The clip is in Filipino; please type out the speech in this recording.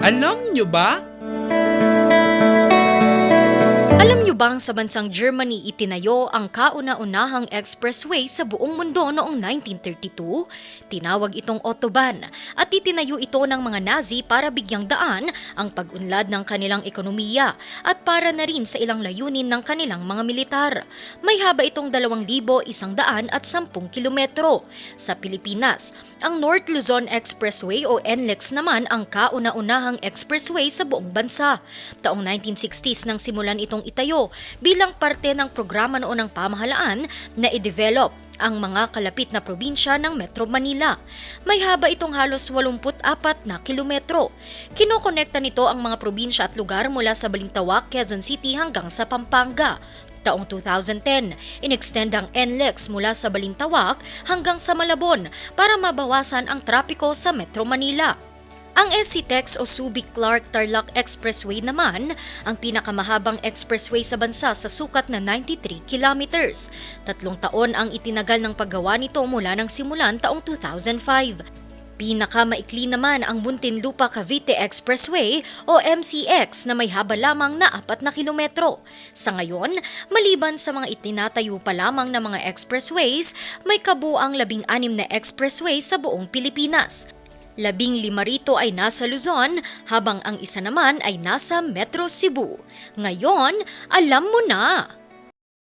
Alam nyo ba? Alam niyo bang sa bansang Germany itinayo ang kauna-unahang expressway sa buong mundo noong 1932? Tinawag itong Autobahn at itinayo ito ng mga Nazi para bigyang daan ang pag-unlad ng kanilang ekonomiya at para na rin sa ilang layunin ng kanilang mga militar. May haba itong 2,110 at 10 kilometro. Sa Pilipinas, ang North Luzon Expressway o NLEX naman ang kauna-unahang expressway sa buong bansa. Taong 1960s nang simulan itong itayo bilang parte ng programa noon ng pamahalaan na i-develop ang mga kalapit na probinsya ng Metro Manila. May haba itong halos 84 na kilometro. Kinokonekta nito ang mga probinsya at lugar mula sa Balintawak, Quezon City hanggang sa Pampanga. Taong 2010, inextend ang NLEX mula sa Balintawak hanggang sa Malabon para mabawasan ang trapiko sa Metro Manila. Ang SCTEX o Subic Clark Tarlac Expressway naman ang pinakamahabang expressway sa bansa sa sukat na 93 kilometers. Tatlong taon ang itinagal ng paggawa nito mula ng simulan taong 2005. Pinakamaikli naman ang Muntinlupa Cavite Expressway o MCX na may haba lamang na 4 na kilometro. Sa ngayon, maliban sa mga itinatayo pa lamang na mga expressways, may kabuang 16 na expressway sa buong Pilipinas. Labing lima rito ay nasa Luzon, habang ang isa naman ay nasa Metro Cebu. Ngayon, alam mo na!